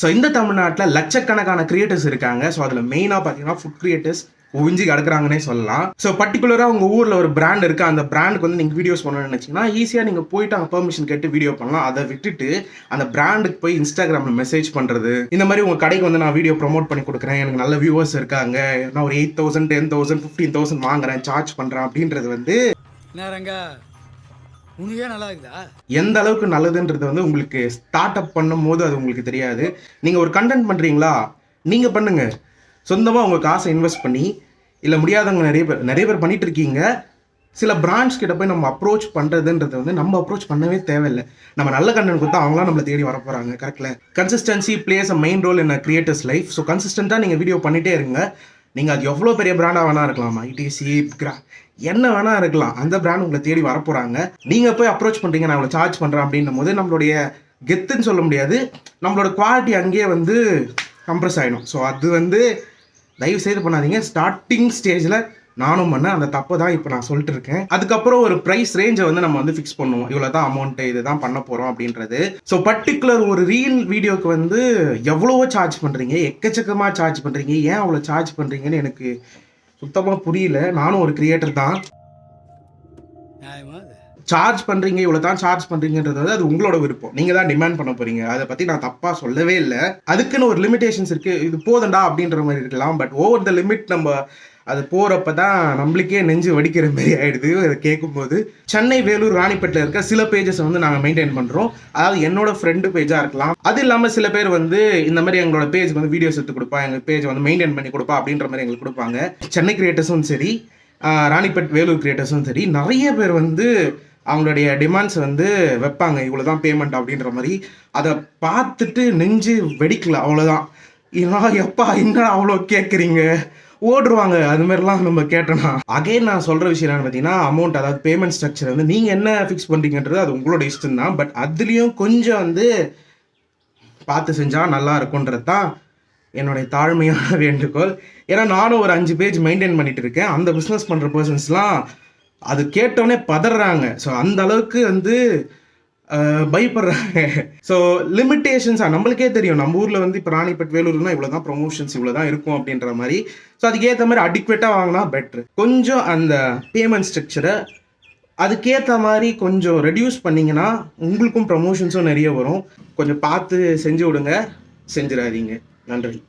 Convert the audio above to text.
So இந்த தமிழ்நாட்டில் லட்சக்கணக்கான கிரியேட்டர்ஸ் இருக்காங்க. ஸோ அதில் மெயினாக பார்த்தீங்கன்னா ஃபுட் கிரியேட்டர்ஸ் ஒழிஞ்சு கிடக்குறாங்கன்னே சொல்லலாம். ஸோ பர்டிகுலராக உங்கள் ஊரில் ஒரு பிராண்ட் இருக்குது அந்த பிராண்டுக்கு வந்து நீங்கள் வீடியோஸ் பண்ணணும்னு நினச்சிங்கன்னா ஈஸியாக நீங்கள் போயிட்டு அங்கே பெர்மிஷன் கேட்டு வீடியோ பண்ணலாம். அதை விட்டுட்டு அந்த பிராண்டுக்கு போய் இன்ஸ்டாகிராமில் மெசேஜ் பண்ணுறது இந்த மாதிரி உங்கள் கடைக்கு வந்து நான் வீடியோ ப்ரோமோட் பண்ணி கொடுக்குறேன். எனக்கு நல்ல வியூவர்ஸ் இருக்காங்க. நான் ஒரு eight thousand ten thousand fifteen thousand வாங்குறேன். சார்ஜ் பண்ணுறேன் அப்படின்றது வந்து என்ன உனக்கே நல்லா இருக்குதா? எந்த அளவுக்கு நல்லதுன்றது வந்து உங்களுக்கு ஸ்டார்ட் அப் பண்ணும் போது அது உங்களுக்கு தெரியாது. நீங்கள் ஒரு கண்டென்ட் பண்ணுறீங்களா நீங்கள் பண்ணுங்க. சொந்தமாக உங்கள் காசை இன்வெஸ்ட் பண்ணி இல்லை முடியாதவங்க நிறைய பேர் நிறைய பேர் பண்ணிட்டு இருக்கீங்க. சில பிராண்ட்ஸ் கிட்ட போய் நம்ம அப்ரோச் பண்றதுன்றது வந்து நம்ம அப்ரோச் பண்ணவே தேவையில்லை. நம்ம நல்ல கண்டென்ட் கொடுத்தா அவங்களாம் நம்மளை தேடி வர போறாங்க. கரெக்ட்ல consistency plays a main role in creators life so கன்சிஸ்டன்டா நீங்கள் வீடியோ பண்ணிட்டே இருங்க. நீங்கள் அது எவ்வளோ பெரிய பிராண்டாக வேணா இருக்கலாம் ஐடிசி கிரா என்ன வேணா இருக்கலாம் அந்த பிராண்ட் உங்களை தேடி வரப்போகிறாங்க நீங்கள் போய் அப்ரோச் பண்ணுறீங்க நான் உங்களை சார்ஜ் பண்ணுறேன் அப்படின்னும் போது நம்மளுடைய கெத்துன்னு சொல்ல முடியாது. நம்மளோட குவாலிட்டி அங்கேயே வந்து கம்ப்ரஸ் ஆகிடும் ஸோ அது வந்து தயவு செய்து பண்ணாதீங்க ஸ்டார்டிங் ஸ்டேஜில் நானும் பண்ணேன். அந்த தப்பை தான் இப்போ நான் சொல்லிட்டு இருக்கேன். அதுக்கப்புறம் ஒரு ப்ரைஸ் ரேஞ்சை வந்து நம்ம வந்து ஃபிக்ஸ் பண்ணுவோம். இவ்வளோ தான் அமௌண்ட்டு இதுதான் பண்ண போகிறோம் அப்படின்றது. ஸோ பர்டிகுலர் ஒரு ரீல் வீடியோக்கு வந்து எவ்வளவோ சார்ஜ் பண்ணுறீங்க எக்கச்சக்கமாக சார்ஜ் பண்ணுறீங்க ஏன் அவ்வளோ சார்ஜ் பண்ணுறீங்கன்னு எனக்கு சுத்தமாக புரியல. நானும் ஒரு கிரியேட்டர் தான். சார்ஜ் பண்ணுறீங்க இவ்வளோ தான் சார்ஜ் பண்ணுறீங்கன்றது வந்து அது உங்களோட விருப்பம். நீங்கள் தான் டிமாண்ட் பண்ண போகிறீங்க அதை பற்றி நான் தப்பாக சொல்லவே இல்லை. அதுக்குன்னு ஒரு லிமிடேஷன்ஸ் இருக்குது இது போதண்டா அப்படின்ற மாதிரி இருக்கலாம். பட் ஓவர் த லிமிட் நம்ம அது போகிறப்ப தான் நம்மளுக்கே நெஞ்சு வடிக்கிற மாதிரி ஆயிடுது. அதை கேட்கும்போது சென்னை வேலூர் ராணிப்பேட்டில் இருக்க சில பேஜஸை வந்து நாங்கள் மெயின்டைன் பண்ணுறோம் அதாவது என்னோட ஃப்ரெண்டு பேஜாக இருக்கலாம். அது இல்லாமல் சில பேர் வந்து இந்த மாதிரி எங்களோட பேஜ் வந்து வீடியோஸ் எடுத்து கொடுப்பா எங்கள் பேஜ் வந்து மெயின்டைன் பண்ணி கொடுப்பா அப்படின்ற மாதிரி எங்களுக்கு கொடுப்பாங்க. சென்னை கிரியேட்டர்ஸும் சரி ராணிப்பேட் வேலூர் கிரியேட்டர்ஸும் சரி நிறைய பேர் வந்து அவங்களுடைய டிமாண்ட்ஸ் வந்து வைப்பாங்க. இவ்வளோ தான் பேமெண்ட் அப்படின்ற மாதிரி. அதை பார்த்துட்டு நெஞ்சு வெடிக்கல அவ்வளோதான் ஏன்னா எப்பா என்ன அவ்வளோ கேட்குறீங்க ஓடுருவாங்க அது மாதிரிலாம் நம்ம கேட்டோம்னா. அகைன் நான் சொல்கிற விஷயம் என்னன்னு பார்த்தீங்கன்னா அமௌண்ட் அதாவது பேமெண்ட் ஸ்ட்ரக்சர் வந்து நீங்கள் என்ன ஃபிக்ஸ் பண்ணுறீங்கன்றது அது உங்களோட இஷ்டம் தான். பட் அதுலேயும் கொஞ்சம் வந்து பார்த்து செஞ்சால் நல்லா இருக்குன்றது தான் என்னுடைய தாழ்மையான வேண்டுகோள். ஏன்னா நானும் ஒரு அஞ்சு பேஜ் மெயின்டைன் பண்ணிட்டு இருக்கேன். அந்த பிஸ்னஸ் பண்ணுற பர்சன்ஸ்லாம் அது கேட்டோடனே பதறாங்க. ஸோ அந்த அளவுக்கு வந்து பயப்படுறாங்க. ஸோ லிமிட்டேஷன்ஸாக நம்மளுக்கே தெரியும். நம்ம ஊரில் வந்து இப்போ ராணிப்பட் வேலூர்னா இவ்வளோ தான் ப்ரொமோஷன்ஸ் இவ்வளோ தான் இருக்கும் அப்படின்ற மாதிரி. ஸோ அதுக்கேற்ற மாதிரி அடிக்வேட்டாக வாங்கினா பெட்ரு கொஞ்சம் அந்த பேமெண்ட் ஸ்ட்ரக்சரை அதுக்கேற்ற மாதிரி கொஞ்சம் ரெடியூஸ் பண்ணிங்கன்னா உங்களுக்கும் ப்ரமோஷன்ஸும் நிறைய வரும். கொஞ்சம் பார்த்து செஞ்சு விடுங்க. செஞ்சிடாதீங்க. நன்றி.